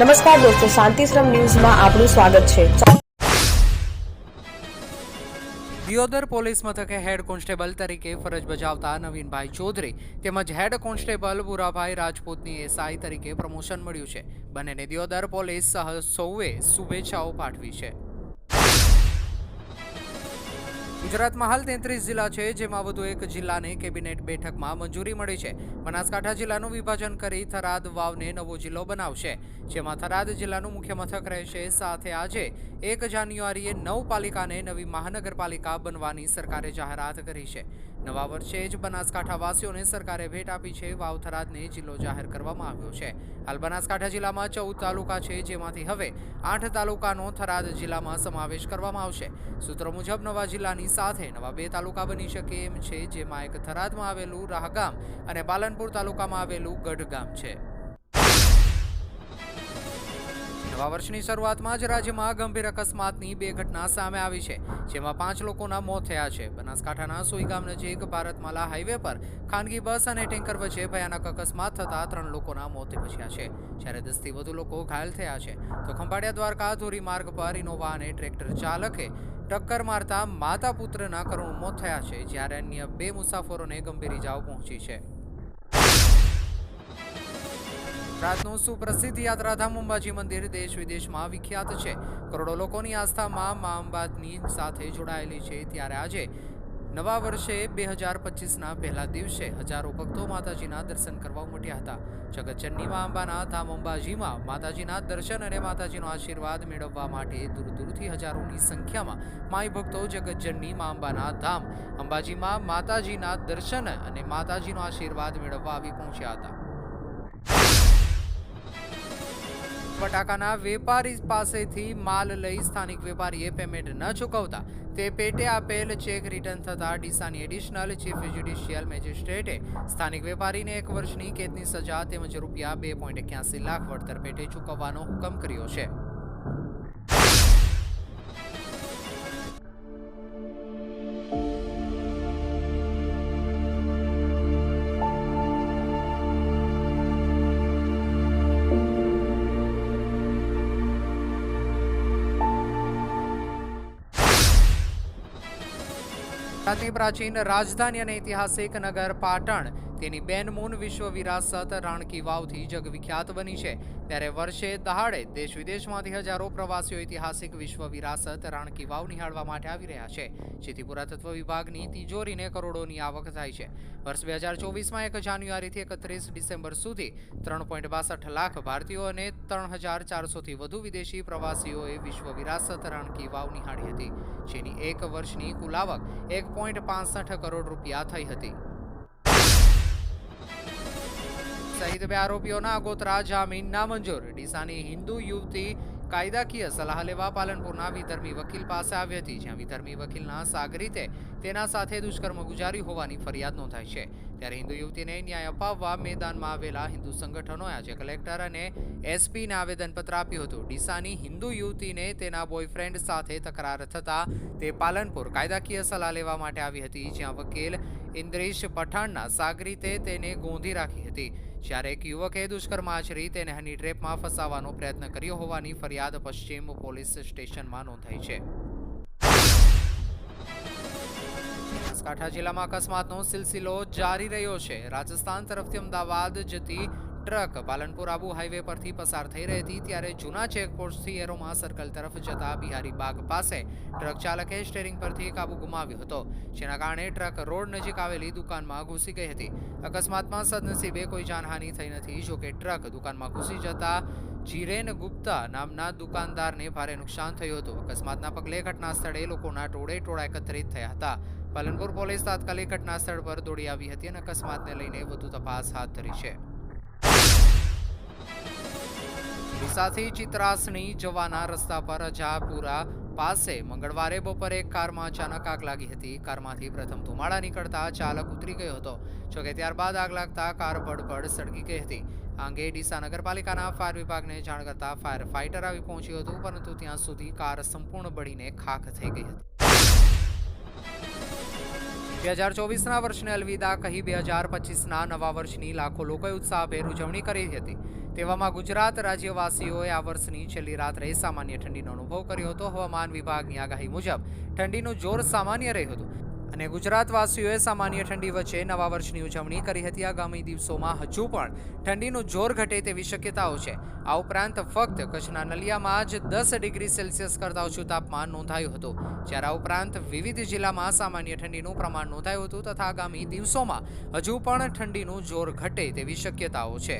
નમસ્કાર દોસ્તો, શાંતિશ્રમ ન્યૂઝમાં આપનું સ્વાગત છે. દિયોદર પોલીસ મથકે હેડ કોન્સ્ટેબલ તરીકે ફરજ બજાવતા નવીનભાઈ ચૌધરી તેમજ હેડ કોન્સ્ટેબલ બુરાભાઈ રાજપૂતની એસઆઈ તરીકે પ્રમોશન મળ્યું છે. બંનેને દિયોદર પોલીસ સહ સૌએ શુભેચ્છાઓ પાઠવી છે. ગુજરાતમાં હાલ તેત્રીસ જિલ્લા છે, જેમાં વધુ એક જિલ્લાને કેબિનેટ બેઠકમાં મંજૂરી મળી છે. બનાસકાંઠા જિલ્લાનું વિભાજન કરી થરાદ વાવને નવો જિલ્લો બનાવશે, જેમાં થરાદ જિલ્લાનું મુખ્ય મથક રહેશે. સાથે આજે એક જાન્યુઆરીએ નવ પાલિકાને નવી મહાનગરપાલિકા બનવાની સરકારે જાહેરાત કરી છે. નવા વર્ષે જ બનાસકાંઠાવાસીઓને સરકારે ભેટ આપી છે. વાવ થરાદને જિલ્લો જાહેર કરવામાં આવ્યો છે. હાલ બનાસકાંઠા જિલ્લામાં ચૌદ તાલુકા છે, જેમાંથી હવે આઠ તાલુકાનો થરાદ જિલ્લામાં સમાવેશ કરવામાં આવશે. સૂત્રો મુજબ નવા જિલ્લાની સાથે નવા બે તાલુકા બની શકે એમ છે, જેમાં એક થરાદમાં આવેલું રાહગામ અને પાલનપુર તાલુકામાં આવેલું ગઢગામ છે. નવા વર્ષની શરૂઆતમાં જ રાજ્યમાં ગંભીર અકસ્માતની બે ઘટના સામે આવી છે, જેમાં પાંચ લોકોના મોત થયા છે. બનાસકાંઠાના સુઈગામ નજીક ભારતમાલા હાઈવે પર ખાનગી બસ અને ટેન્કર વચ્ચે ભયાનક અકસ્માત થતા ત્રણ લોકોના મોત નિપજ્યા છે. જ્યારે દસથી વધુ લોકો ઘાયલ થયા છે, તો ખંભાળિયા દ્વારકા, ધોરી માર્ગ પર ઇનોવા અને ટ્રેક્ટર ચાલકે ટક્કર મારતા માતા પુત્રના કરુણ મોત થયા છે, જ્યારે અન્ય બે મુસાફરોને ગંભીર ઇજાઓ પહોંચી છે. ગુજરાતનું સુપ્રસિદ્ધ યાત્રાધામ અંબાજી મંદિર દેશ વિદેશમાં વિખ્યાત છે. કરોડો લોકોની આસ્થામાં મા અંબાની સાથે જોડાયેલી છે. ત્યારે આજે નવા વર્ષે બે હજાર પચીસના પહેલા દિવસે હજારો ભક્તો માતાજીના દર્શન કરવા ઉમટ્યા હતા. જગતજનની મા અંબાના ધામ અંબાજીમાં માતાજીના દર્શન અને માતાજીનો આશીર્વાદ મેળવવા માટે દૂર દૂરથી હજારોની સંખ્યામાં માઈ ભક્તો જગતજનની મા અંબાના ધામ અંબાજીમાં માતાજીના દર્શન અને માતાજીનો આશીર્વાદ મેળવવા આવી પહોંચ્યા હતા. બટાકાના વેપારી પાસેથી માલ લઈ સ્થાનિક વેપારીએ પેમેન્ટ ન ચૂકવતા. તે પેટે આપેલ ચેક રિટર્ન થતા ડીસાની એડિશનલ ચીફ જ્યુડિશિયલ મેજિસ્ટ્રેટે સ્થાનિક વેપારીને એક વર્ષની કેદની સજા તેમજ રૂપિયા બે પોઈન્ટ એક્યાસી લાખ વળતર પેટે ચૂકવવાનો હુકમ કર્યો છે. ગુજરાતની પ્રાચીન રાજધાની અને ઐતિહાસિક નગર પાટણ તેની બેન મૂન વિશ્વ વિરાસત રાણકી વાવથી જગવિખ્યાત બની છે. ત્યારે વર્ષે દહાડે દેશ વિદેશમાંથી હજારો પ્રવાસીઓ ઐતિહાસિક વિશ્વ વિરાસત રાણકી વાવ નિહાળવા માટે આવી રહ્યા છે. જેથી પુરાતત્વ વિભાગની તિજોરીને કરોડોની આવક થાય છે. વર્ષ બે હજાર ચોવીસમાં એક જાન્યુઆરીથી એકત્રીસ ડિસેમ્બર સુધી ત્રણ પોઈન્ટ બાસઠ લાખ ભારતીયો અને ત્રણ હજાર ચારસોથી વધુ વિદેશી પ્રવાસીઓએ વિશ્વ વિરાસત રાણકી વાવ નિહાળી હતી. જેની એક વર્ષની કુલ આવક એક પોઈન્ટ કરોડ રૂપિયા થઈ હતી. સહિત બે આરોપીઓના આગોતરા જામીન નામંજૂર ડીસાની હિન્દુ યુવતી કાયદાકીય સલાહ લેવા પાલનપુરના વિધર્મી વકીલ પાસે આવી હતી, જ્યાં વિધર્મી વકીલના સાગરીતે તેના સાથે દુષ્કર્મ ગુજારી હોવાની ફરિયાદ નોંધાઈ છે. ત્યારે હિન્દુ યુવતીને ન્યાય અપાવવા મેદાનમાં આવેલા હિન્દુ સંગઠનોએ આજે કલેક્ટર અને એસપીને આવેદનપત્ર આપ્યું હતું. ડીસાની હિન્દુ યુવતીને તેના બોયફ્રેન્ડ સાથે તકરાર થતા તે પાલનપુર કાયદાકીય સલાહ લેવા માટે આવી હતી, જ્યાં વકીલ ઇન્દ્રેશ પઠાણના સાગરીતે તેને ગોંધી રાખી હતી. જ્યારે એક યુવકે દુષ્કર્મ આચરી, તેને હની ટ્રેપમાં ફસાવવાનો પ્રયત્ન કર્યો હોવાની ફરિયાદ પશ્ચિમ પોલીસ સ્ટેશનમાં નોંધાઈ છે. બનાસકાંઠા જિલ્લામાં અકસ્માતનો સિલસિલો જારી રહ્યો છે. રાજસ્થાન તરફથી અમદાવાદ જતી ટ્રક પાલનપુર આબુ હાઈવે પરથી પસાર થઈ રહી હતી ત્યારે જૂના ચેકપોસ્ટથી એરોમા સર્કલ તરફ જતા બિહારી બાગ પાસે ટ્રક ચાલકે સ્ટેરિંગ પરથી કાબુ ગુમાવ્યો હતો, જેના કારણે ટ્રક રોડ નજીક આવેલી દુકાનમાં ઘૂસી ગઈ હતી. અકસ્માતમાં સદનસીબે કોઈ જાનહાનિ થઈ નથી, જોકે ટ્રક દુકાનમાં ઘૂસી જતા જીરેન ગુપ્તા નામના દુકાનદારને ભારે નુકસાન થયું હતું. અકસ્માતના પગલે ઘટના સ્થળે લોકોના ટોળે ટોળા એકત્રિત થયા હતા. પાલનપુર પોલીસ તાત્કાલિક ઘટના સ્થળ પર દોડી આવી હતી અને અકસ્માતને લઈને વધુ તપાસ હાથ ધરી છે. ડીસાથી ચિત્રાસણી જવાના રસ્તા પર અજાપુરા પાસે મંગળવારે બપોરે એક કારમાં અચાનક આગ લાગી હતી. કારમાંથી પ્રથમ ધુમાડા નીકળતા ચાલક ઉતરી ગયો હતો જોકે ત્યારબાદ આગ લાગતા કાર ભડભડ સળગી ગઈ હતી. આ અંગે ડીસા નગરપાલિકાના ફાયર વિભાગને જાણ કરતા ફાયર ફાઇટર આવી પહોંચ્યું હતું, પરંતુ ત્યાં સુધી કાર સંપૂર્ણ બળીને ખાખ થઈ ગઈ હતી. બે હજાર ચોવીસના વર્ષને અલવિદા કહી બે હજાર પચીસના નવા વર્ષની લાખો લોકોએ ઉત્સાહભેર ઉજવણી કરી હતી. તેવામાં ગુજરાત રાજ્યવાસીઓએ આ વર્ષની છેલ્લી રાત્રે સામાન્ય ઠંડીનો અનુભવ કર્યો હતો. હવામાન વિભાગની આગાહી મુજબ ઠંડીનું જોર સામાન્ય રહ્યું હતું. અને ગુજરાતવાસીઓએ સામાન્ય ઠંડી વચ્ચે નવા વર્ષની ઉજવણી કરી હતી. આગામી દિવસોમાં હજુ પણ ઠંડીનું જોર ઘટે તેવી શક્યતાઓ છે. આ ઉપરાંત ફક્ત કચ્છના નલિયામાં જ દસ ડિગ્રી સેલ્સિયસ કરતાં ઓછું તાપમાન નોંધાયું હતું, જ્યારે આ ઉપરાંત વિવિધ જિલ્લામાં સામાન્ય ઠંડીનું પ્રમાણ નોંધાયું હતું તથા આગામી દિવસોમાં હજુ પણ ઠંડીનું જોર ઘટે તેવી શક્યતાઓ છે.